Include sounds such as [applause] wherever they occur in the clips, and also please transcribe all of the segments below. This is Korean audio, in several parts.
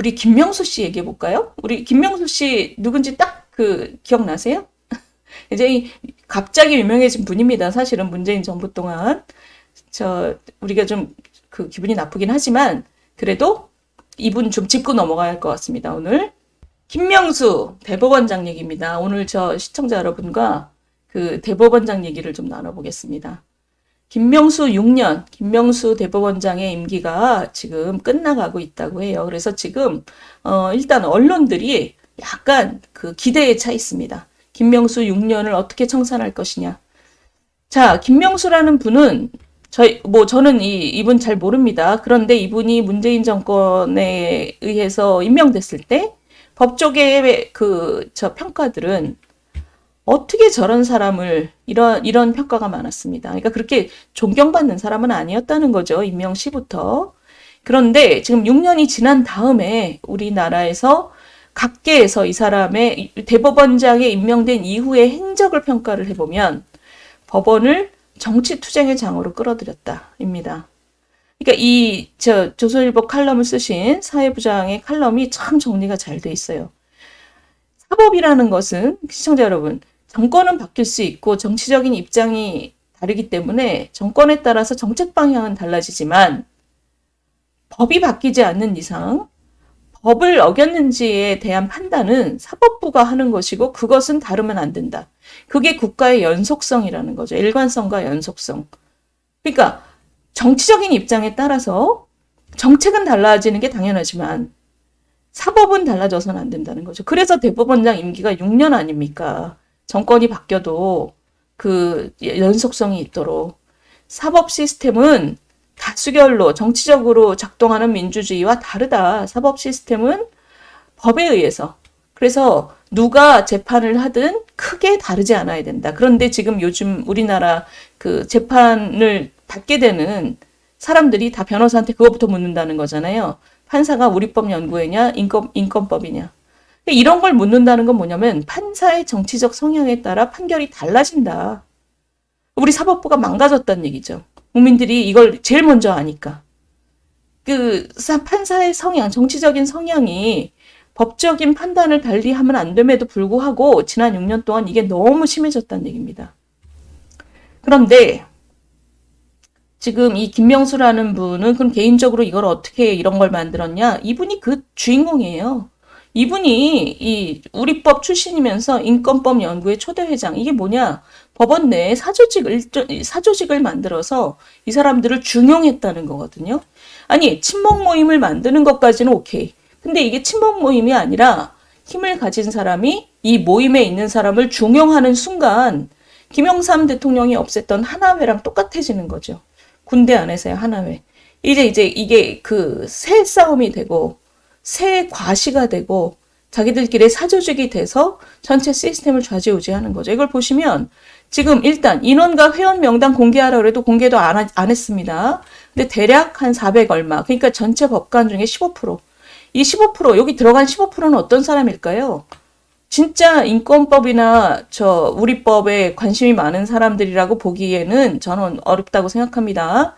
우리 김명수 씨 얘기해 볼까요? 우리 김명수 씨 누군지 딱 그 기억나세요? [laughs] 이 갑자기 유명해진 분입니다. 사실은 문재인 정부 동안 저 우리가 좀 그 기분이 나쁘긴 하지만 그래도 이분 좀 짚고 넘어가야 할 것 같습니다. 오늘 김명수 대법원장 얘기입니다. 오늘 저 시청자 여러분과 그 대법원장 얘기를 좀 나눠보겠습니다. 김명수 6년, 김명수 대법원장의 임기가 지금 끝나가고 있다고 해요. 그래서 지금, 어, 일단 언론들이 약간 그 기대에 차 있습니다. 김명수 6년을 어떻게 청산할 것이냐. 자, 김명수라는 분은 저희, 뭐, 저는 이, 이분 잘 모릅니다. 그런데 이분이 문재인 정권에 의해서 임명됐을 때 법조계의 그, 저 평가들은 어떻게 저런 사람을 이런 이런 평가가 많았습니다. 그러니까 그렇게 존경받는 사람은 아니었다는 거죠. 임명 시부터. 그런데 지금 6년이 지난 다음에 우리나라에서 각계에서 이 사람의 대법원장에 임명된 이후의 행적을 평가를 해보면 법원을 정치 투쟁의 장으로 끌어들였다입니다. 그러니까 이 저 조선일보 칼럼을 쓰신 사회부장의 칼럼이 참 정리가 잘 돼 있어요. 사법이라는 것은 시청자 여러분 정권은 바뀔 수 있고 정치적인 입장이 다르기 때문에 정권에 따라서 정책 방향은 달라지지만 법이 바뀌지 않는 이상 법을 어겼는지에 대한 판단은 사법부가 하는 것이고 그것은 다르면 안 된다. 그게 국가의 연속성이라는 거죠. 일관성과 연속성. 그러니까 정치적인 입장에 따라서 정책은 달라지는 게 당연하지만 사법은 달라져서는 안 된다는 거죠. 그래서 대법원장 임기가 6년 아닙니까? 정권이 바뀌어도 그 연속성이 있도록 사법 시스템은 다수결로 정치적으로 작동하는 민주주의와 다르다. 사법 시스템은 법에 의해서. 그래서 누가 재판을 하든 크게 다르지 않아야 된다. 그런데 지금 요즘 우리나라 그 재판을 받게 되는 사람들이 다 변호사한테 그것부터 묻는다는 거잖아요. 판사가 우리 법 연구회냐, 인권, 인권법이냐. 이런 걸 묻는다는 건 뭐냐면 판사의 정치적 성향에 따라 판결이 달라진다. 우리 사법부가 망가졌다는 얘기죠. 국민들이 이걸 제일 먼저 아니까. 그 판사의 성향, 정치적인 성향이 법적인 판단을 달리하면 안 됨에도 불구하고 지난 6년 동안 이게 너무 심해졌다는 얘기입니다. 그런데 지금 이 김명수라는 분은 그럼 개인적으로 이걸 어떻게 이런 걸 만들었냐? 이분이 그 주인공이에요. 이분이 이 우리법 출신이면서 인권법 연구회 초대 회장 이게 뭐냐? 법원 내에 사조직 을 사조직을 만들어서 이 사람들을 중용했다는 거거든요. 아니 친목 모임을 만드는 것까지는 오케이. 근데 이게 친목 모임이 아니라 힘을 가진 사람이 이 모임에 있는 사람을 중용하는 순간 김영삼 대통령이 없앴던 하나회랑 똑같아지는 거죠. 군대 안에서의 하나회. 이제 이제 이게 그 새 싸움이 되고 새 과시가 되고 자기들끼리 사조직이 돼서 전체 시스템을 좌지우지하는 거죠. 이걸 보시면 지금 일단 인원과 회원 명단 공개하라 그래도 공개도 안, 하, 안 했습니다. 근데 대략 한 400 얼마. 그러니까 전체 법관 중에 15%. 이 15% 여기 들어간 15%는 어떤 사람일까요? 진짜 인권법이나 저 우리법에 관심이 많은 사람들이라고 보기에는 저는 어렵다고 생각합니다.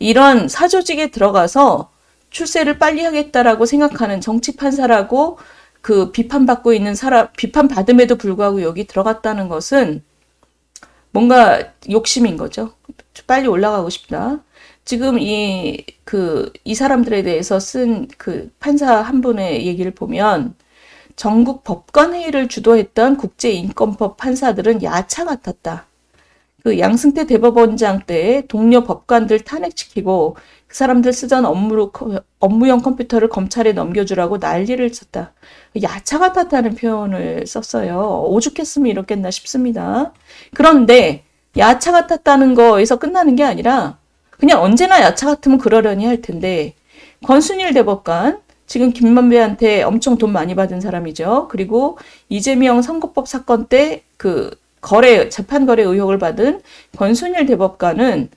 이런 사조직에 들어가서 출세를 빨리 하겠다라고 생각하는 정치 판사라고 그 비판받고 있는 사람, 비판받음에도 불구하고 여기 들어갔다는 것은 뭔가 욕심인 거죠. 빨리 올라가고 싶다. 지금 이, 그, 이 사람들에 대해서 쓴 그 판사 한 분의 얘기를 보면 전국 법관회의를 주도했던 국제인권법 판사들은 야차 같았다. 그 양승태 대법원장 때 동료 법관들 탄핵시키고 그 사람들 쓰던 업무로, 업무용 컴퓨터를 검찰에 넘겨주라고 난리를 쳤다. 야차 같았다는 표현을 썼어요. 오죽했으면 이렇겠나 싶습니다. 그런데 야차 같았다는 거에서 끝나는 게 아니라 그냥 언제나 야차 같으면 그러려니 할 텐데 권순일 대법관 지금 김만배한테 엄청 돈 많이 받은 사람이죠. 그리고 이재명 선거법 사건 때그 거래 재판 거래 의혹을 받은 권순일 대법관은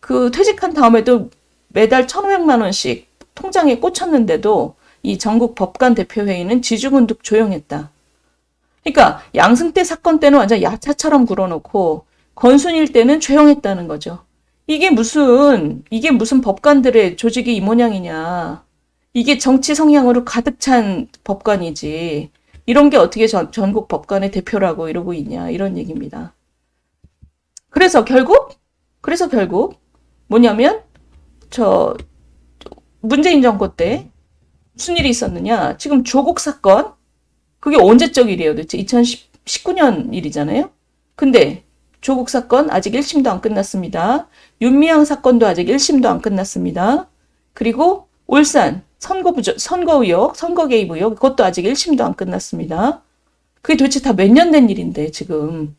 그 퇴직한 다음에도 매달 1,500만 원씩 통장에 꽂혔는데도 이 전국 법관 대표회의는 지주군득 조용했다. 그러니까 양승태 사건 때는 완전 야차처럼 굴어놓고 권순일 때는 조용했다는 거죠. 이게 무슨 이게 무슨 법관들의 조직이 이 모양이냐. 이게 정치 성향으로 가득 찬 법관이지. 이런 게 어떻게 전, 전국 법관의 대표라고 이러고 있냐. 이런 얘기입니다. 그래서 결국, 그래서 결국 뭐냐면, 저, 문재인 정권 때 무슨 일이 있었느냐. 지금 조국 사건, 그게 언제적 일이에요 도대체? 2019년 일이잖아요? 근데 조국 사건 아직 1심도 안 끝났습니다. 윤미향 사건도 아직 1심도 안 끝났습니다. 그리고 울산 선거 부정, 선거 의혹, 선거 개입 의혹, 그것도 아직 1심도 안 끝났습니다. 그게 도대체 다 몇 년 된 일인데, 지금.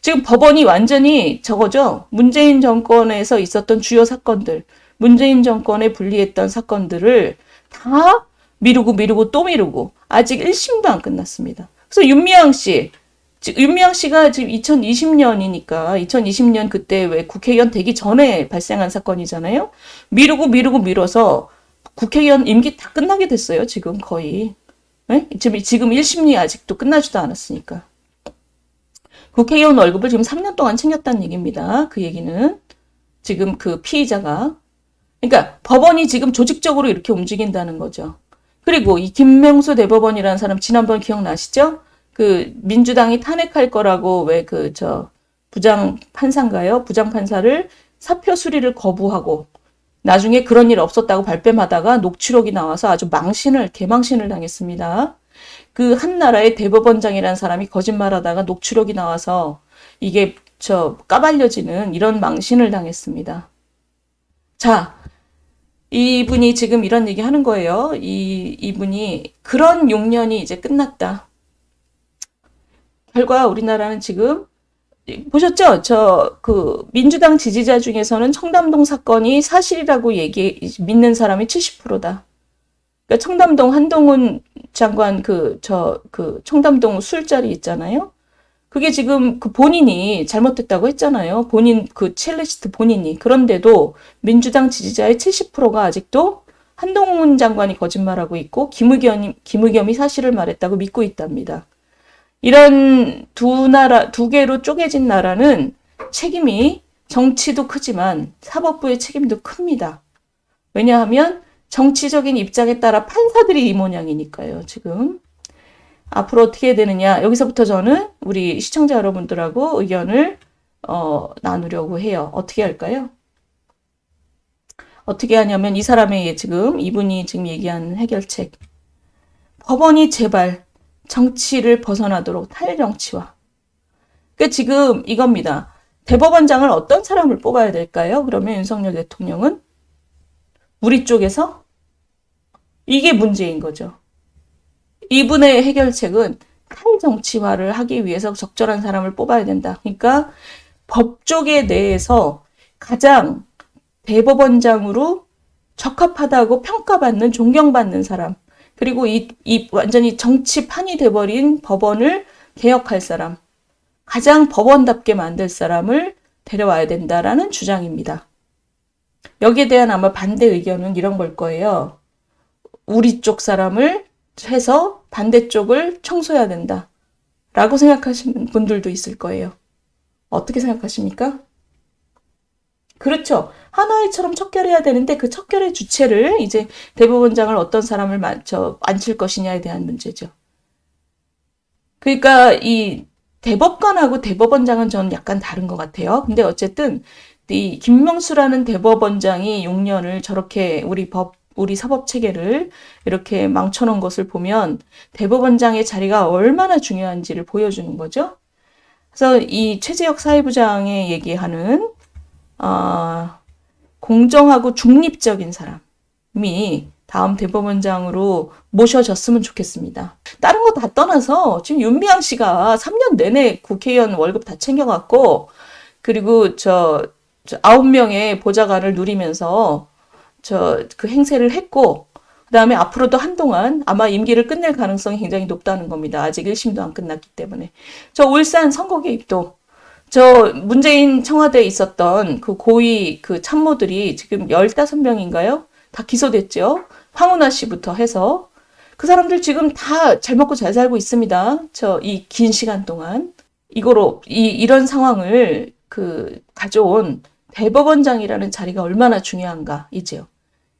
지금 법원이 완전히 저거죠. 문재인 정권에서 있었던 주요 사건들, 문재인 정권에 불리했던 사건들을 다 미루고 미루고 또 미루고 아직 1심도 안 끝났습니다. 그래서 윤미향 씨, 지- 윤미향 씨가 지금 2020년이니까 2020년 그때 왜 국회의원 되기 전에 발생한 사건이잖아요. 미루고 미루고 미뤄서 국회의원 임기 다 끝나게 됐어요. 지금 거의. 네? 지금 지금 1심이 아직도 끝나지도 않았으니까. 국회의원 월급을 지금 3년 동안 챙겼다는 얘기입니다. 그 얘기는 지금 그 피의자가 그러니까 법원이 지금 조직적으로 이렇게 움직인다는 거죠. 그리고 이 김명수 대법원이라는 사람 지난번 기억나시죠? 그 민주당이 탄핵할 거라고 왜 그 저 부장 판사인가요? 부장 판사를 사표 수리를 거부하고 나중에 그런 일 없었다고 발뺌하다가 녹취록이 나와서 아주 망신을 개망신을 당했습니다. 그 한 나라의 대법원장이라는 사람이 거짓말하다가 녹취록이 나와서 이게 저 까발려지는 이런 망신을 당했습니다. 자, 이분이 지금 이런 얘기 하는 거예요. 이, 이분이 그런 6년이 이제 끝났다. 결과 우리나라는 지금 보셨죠? 저 그 민주당 지지자 중에서는 청담동 사건이 사실이라고 얘기 믿는 사람이 70%다. 그러니까 청담동 한동훈 장관 그저그 청담동 술자리 있잖아요. 그게 지금 그 본인이 잘못됐다고 했잖아요. 본인 그 첼리스트 본인이. 그런데도 민주당 지지자의 70%가 아직도 한동훈 장관이 거짓말하고 있고 김의겸이 김의겸이 사실을 말했다고 믿고 있답니다. 이런 두 나라 두 개로 쪼개진 나라는 책임이 정치도 크지만 사법부의 책임도 큽니다. 왜냐하면 정치적인 입장에 따라 판사들이 이 모양이니까요, 지금. 앞으로 어떻게 되느냐. 여기서부터 저는 우리 시청자 여러분들하고 의견을 어, 나누려고 해요. 어떻게 할까요? 어떻게 하냐면 이 사람의 지금 이분이 지금 얘기한 해결책. 법원이 제발 정치를 벗어나도록 탈정치화. 그 지금 이겁니다. 대법원장을 어떤 사람을 뽑아야 될까요? 그러면 윤석열 대통령은 우리 쪽에서 이게 문제인 거죠. 이분의 해결책은 탈정치화를 하기 위해서 적절한 사람을 뽑아야 된다. 그러니까 법 쪽에 대해서 가장 대법원장으로 적합하다고 평가받는 존경받는 사람. 그리고 이, 이 완전히 정치판이 돼버린 법원을 개혁할 사람. 가장 법원답게 만들 사람을 데려와야 된다라는 주장입니다. 여기에 대한 아마 반대 의견은 이런 걸 거예요. 우리 쪽 사람을 해서 반대쪽을 청소해야 된다. 라고 생각하시는 분들도 있을 거예요. 어떻게 생각하십니까? 그렇죠. 하나의처럼 척결해야 되는데 그 척결의 주체를 이제 대법원장을 어떤 사람을 맞춰 앉힐 것이냐에 대한 문제죠. 그러니까 이 대법관하고 대법원장은 저는 약간 다른 것 같아요. 근데 어쨌든 이 김명수라는 대법원장이 6년을 저렇게 우리 법 우리 사법 체계를 이렇게 망쳐놓은 것을 보면 대법원장의 자리가 얼마나 중요한지를 보여주는 거죠. 그래서 이 최재혁 사회부장의 얘기하는 아, 공정하고 중립적인 사람이 다음 대법원장으로 모셔졌으면 좋겠습니다. 다른 거 다 떠나서 지금 윤미향 씨가 3년 내내 국회의원 월급 다 챙겨갖고 그리고 저, 저 9명의 보좌관을 누리면서 저 그 행세를 했고 그다음에 앞으로도 한동안 아마 임기를 끝낼 가능성이 굉장히 높다는 겁니다. 아직 1심도 안 끝났기 때문에. 저 울산 선거 개입도 저 문재인 청와대에 있었던 그 고위 그 참모들이 지금 15명인가요? 다 기소됐죠. 황운하 씨부터 해서 그 사람들 지금 다 잘 먹고 잘 살고 있습니다. 저 이 긴 시간 동안 이거로 이 이런 상황을 그 가져온 대법원장이라는 자리가 얼마나 중요한가 이제요.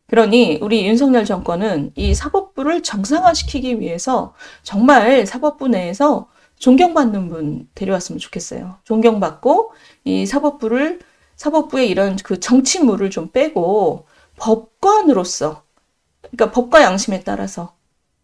그러니 우리 윤석열 정권은 이 사법부를 정상화시키기 위해서 정말 사법부 내에서 존경받는 분 데려왔으면 좋겠어요. 존경받고 이 사법부를 사법부의 이런 그 정치물을 좀 빼고 법관으로서 그러니까 법과 양심에 따라서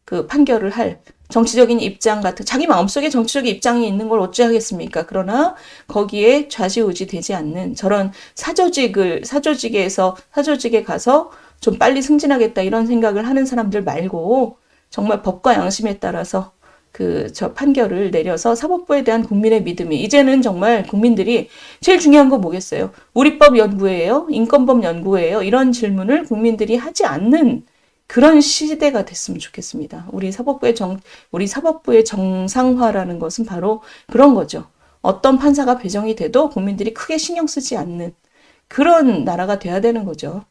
그 판결을 할 정치적인 입장 같은 자기 마음속에 정치적인 입장이 있는 걸 어찌하겠습니까? 그러나 거기에 좌지우지 되지 않는 저런 사조직을 사조직에서 사조직에 가서 좀 빨리 승진하겠다 이런 생각을 하는 사람들 말고 정말 법과 양심에 따라서 그 저 판결을 내려서 사법부에 대한 국민의 믿음이 이제는 정말 국민들이 제일 중요한 거 뭐겠어요? 우리 법 연구회예요? 인권법 연구회예요? 이런 질문을 국민들이 하지 않는 그런 시대가 됐으면 좋겠습니다. 우리 사법부의 정, 우리 사법부의 정상화라는 것은 바로 그런 거죠. 어떤 판사가 배정이 돼도 국민들이 크게 신경 쓰지 않는 그런 나라가 돼야 되는 거죠.